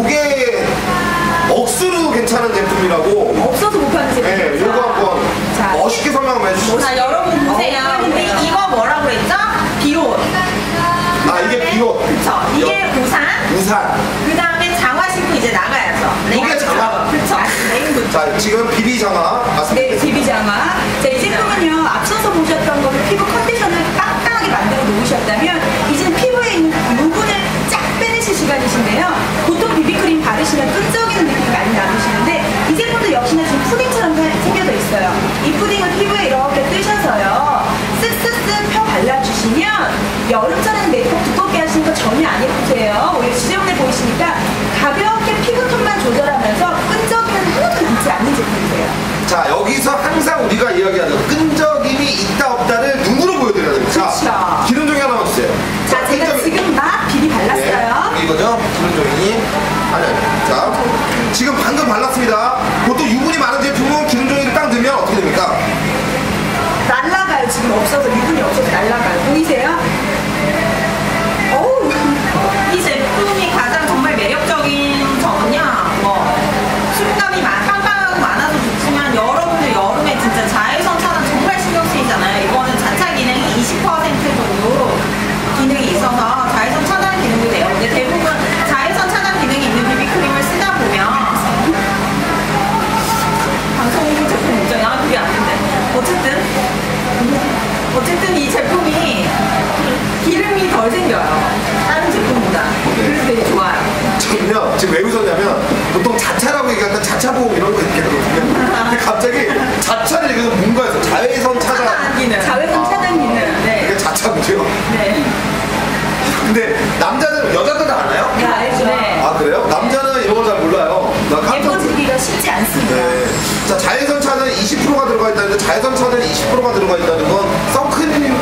요게 억수로 괜찮은 제품이라고. 없어도 못 파는 제품. 네, 요거 한번 자, 멋있게 설명 한번 해주시죠. 자 여러분 보세요. 어, 근데 그러네요. 이거 뭐라고 그랬죠? 비옷. 아, 이게 비옷. 그쵸. 이게 우산. 우산. 그 다음에 장화 신고 이제 나가야죠. 이게 장화? 그쵸. 레인부츠. 자, 지금 비비 장화 네, 맞습니다. 비비장화. 자, 이 제품은요, 앞서서 보셨던 거를 피부 여름철에는 메이크업 두껍게 하시는 거 전혀 안 예쁘세요. 오히려 지저분해 보이시니까, 가볍게 피부톤만 조절하면서 끈적이는 하나도 남지 않는 제품이세요. 자, 여기서 항상 우리가 이야기하는 끈적임이 있다 없다를 눈으로 보여드려야 됩니다. 자, 기름 종이 하나만 주세요. 자, 제가. 지금 막 비비 발랐어요. 네, 이거죠? 기름 종이 하늘. 자, 지금 방금 발랐습니다. 보통 유분이 많은 제품은 기름 종이를 딱 넣으면 어떻게 됩니까? 날라가요. 지금 없어서 덜 생겨요. 다른 제품보다. 그래서 되게 좋아요. 저는요, 지금 왜 웃었냐면, 보통 자차라고 얘기할 때 자차 보험 이런 거 얘기하거든요. 근데 갑자기 자차를 얘기해서 뭔가 해서 자외선 차단. 차단 기능. 자외선 차단 기능. 네. 이게 자차고요. 네. 근데 남자는, 여자들은 아나요? 네, 알죠. 네. 아, 그래요? 남자는 이런 거잘 몰라요. 나 깜짝 놀랐어요. 예뻐지기가 쉽지 않습니다. 네. 자, 자외선 차단이 20%가 들어가 있다는데 자외선 차단이 20%가 들어가 있다는 건 선크림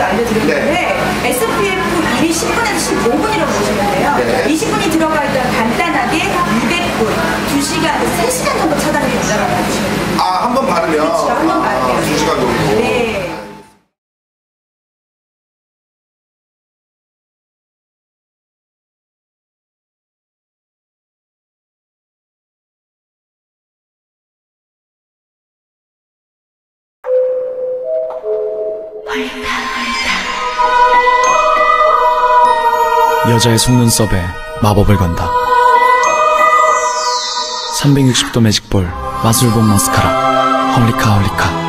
시간에도 알려드렸는데 SPF 1이 10분에서 15분이라고 보시면 돼요. 네. 20분이 들어가 있다면 간단하게 200분, 2시간에서 3시간 정도 차단이 된다고 보시면 돼요. 아, 한 번 바르면 그렇죠. 한번 바르면. 아, 2시간 정도. 네. 여자의 속눈썹에 마법을 건다. 360도 매직볼 마술봉 마스카라 헐리카 헐리카